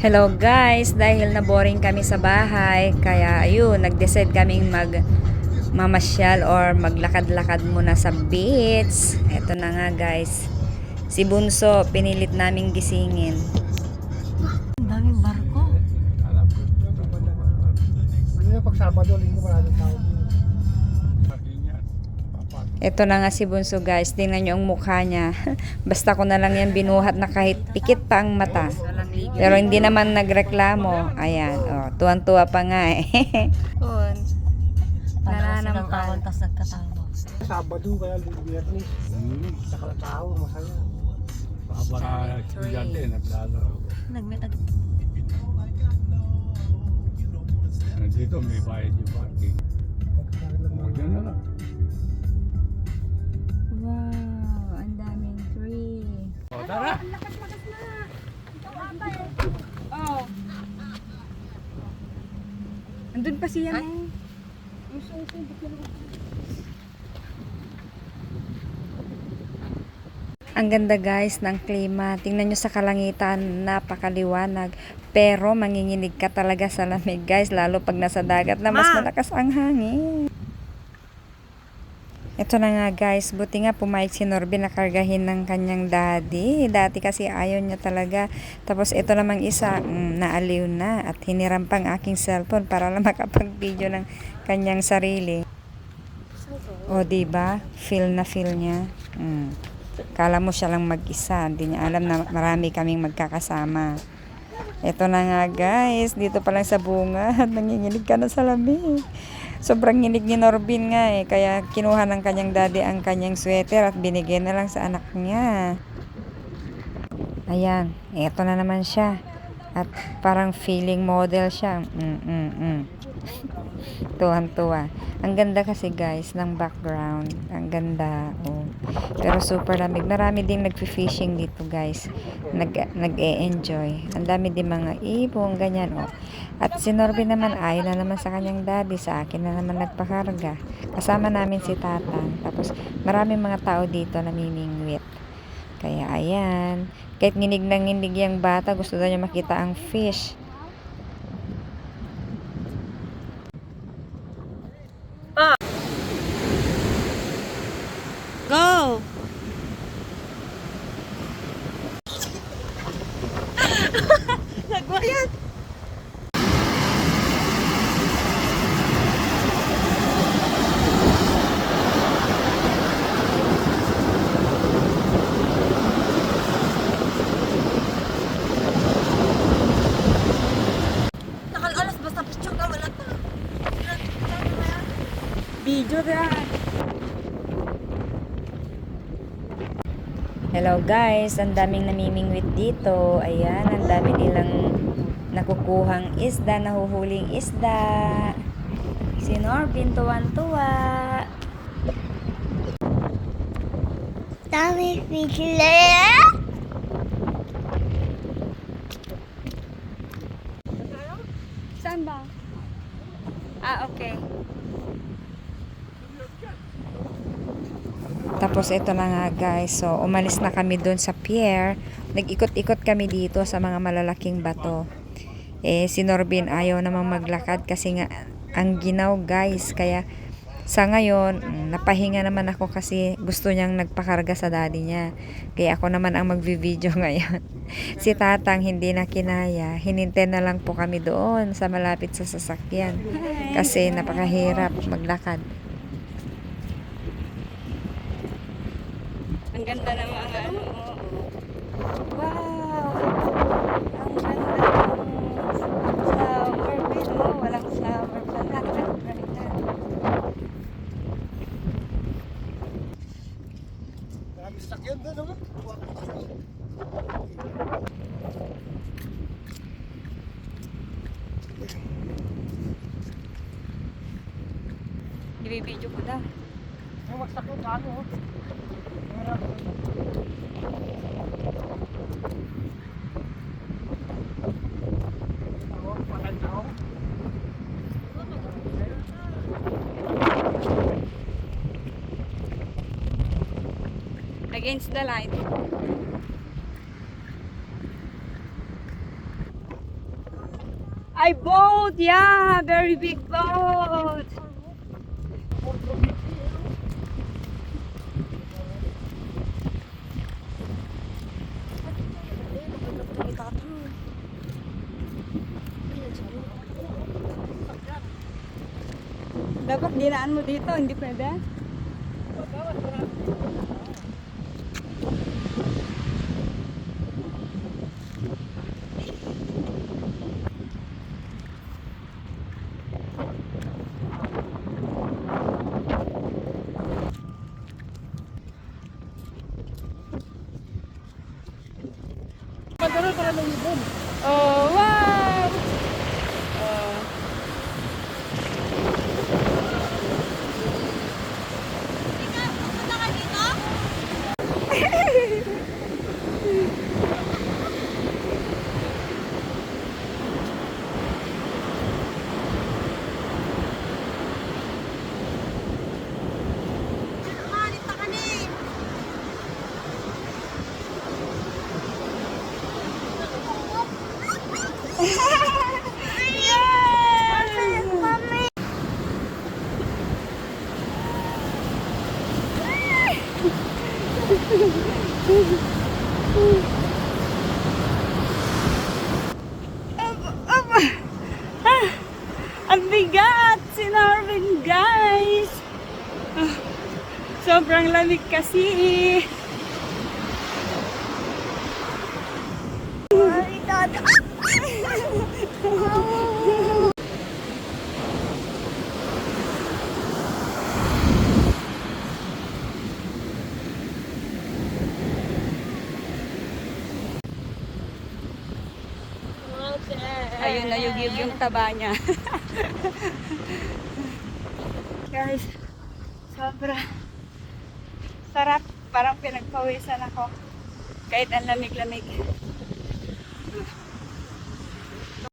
Hello guys, dahil na boring kami sa bahay, kaya ayun, nag-decide kaming mag mamasyal or maglakad-lakad muna sa beach. Ito na nga guys. Si Bunso, pinilit naming gisingin. Ang daming barko. Ano yung pag Sabado, linggo, maraming tao. Ito na nga si Bunso guys, tingnan nyo ang mukha niya. Basta ko na lang yan binuhat na kahit pikit pa ang mata. Pero hindi naman nagreklamo. Ayan, oh, tuwan-tuwa pa nga eh. Silang Nananampal. tas nagkatawa. Sabado, kaya biyernes. Saka na tao, masaya. Para estudyante, naglalaro. Nagmetag. Nandito may bayad yung parking. O, dyan na lang. Tara! Andun pa siya mo. Ang ganda guys ng klima. Tingnan nyo sa kalangitan, napakaliwanag. Pero manginginig ka talaga sa lamig guys, lalo pag nasa dagat na mas malakas ang hangin. Ito na nga guys, buti nga pumayag si Norby na kargahin ng kanyang daddy. Dati kasi ayaw niya talaga. Tapos ito namang isa, mm, naaliw na at hiniram pang aking cellphone para lang makapag-video ng kanyang sarili. O di ba? Feel na feel niya. Mm. Kala mo siya lang mag-isa, hindi niya alam na marami kaming magkakasama. Ito na nga guys, dito pa lang sa bunga, nanginginig ka na sa lamig. Sobrang nginig ni Norbin nga eh, kaya kinuha ng kanyang daddy ang kanyang sweater at binigay na lang sa anak niya. Ayan, eto na naman siya. At parang feeling model siya. Mm, mm, mm. Tuwan-tuwa. Ang ganda kasi guys ng background. Ang ganda. Oh. Pero super lamig. Marami din nagfi-fishing dito guys. Nag, nag-e-enjoy. Ang dami din mga ibong, ganyan. Oh. At si Norby naman ayaw na naman sa kanyang daddy. Sa akin na naman nagpakarga. Kasama namin si Tatang. Tapos maraming mga tao dito na mimingwit. Kaya ayan. Kahit nginig na nginig yung bata, gusto daw niya makita ang fish. Go! Nagbayad! Nakalalas basta picture ka wala pa. Video yan. Hello guys, ang daming namimingwit dito. Ayan, ang dami nilang nakukuhang isda, nahuhuling isda. Si Norbin tuwan-tuwa. Dami bigla. Saan ba? Ah, okay. Tapos ito na nga guys. So, umalis na kami doon sa pier. Nag-ikot-ikot kami dito sa mga malalaking bato. Eh, si Norbin ayaw namang maglakad kasi nga ang ginaw guys. Kaya sa ngayon, napahinga naman ako kasi gusto niyang nagpakarga sa daddy niya. Kaya ako naman ang magvi-video ngayon. si Tatang hindi na kinaya. Hinintay na lang po kami doon sa malapit sa sasakyan. Kasi napakahirap maglakad. Ang ganda ng mga ano. Wow! Ang ganda ng flower bed mo. Walang flower pala. Ang ganda. Maraming sakyan doon, ano? Ibibidyo ko na. Yung ano? Against the light. I boat, yeah, very big boat. Dapat dinaan mo dito, hindi pwede. Oh, wow! Oh. Ang bigat! Si Norvin, guys! Ah, sobrang lamig kasi. Ayun na yung, yung, yung taba niya. Guys, sobra. Sarap. Parang pinagpawisan ako. Kahit ang lamig-lamig.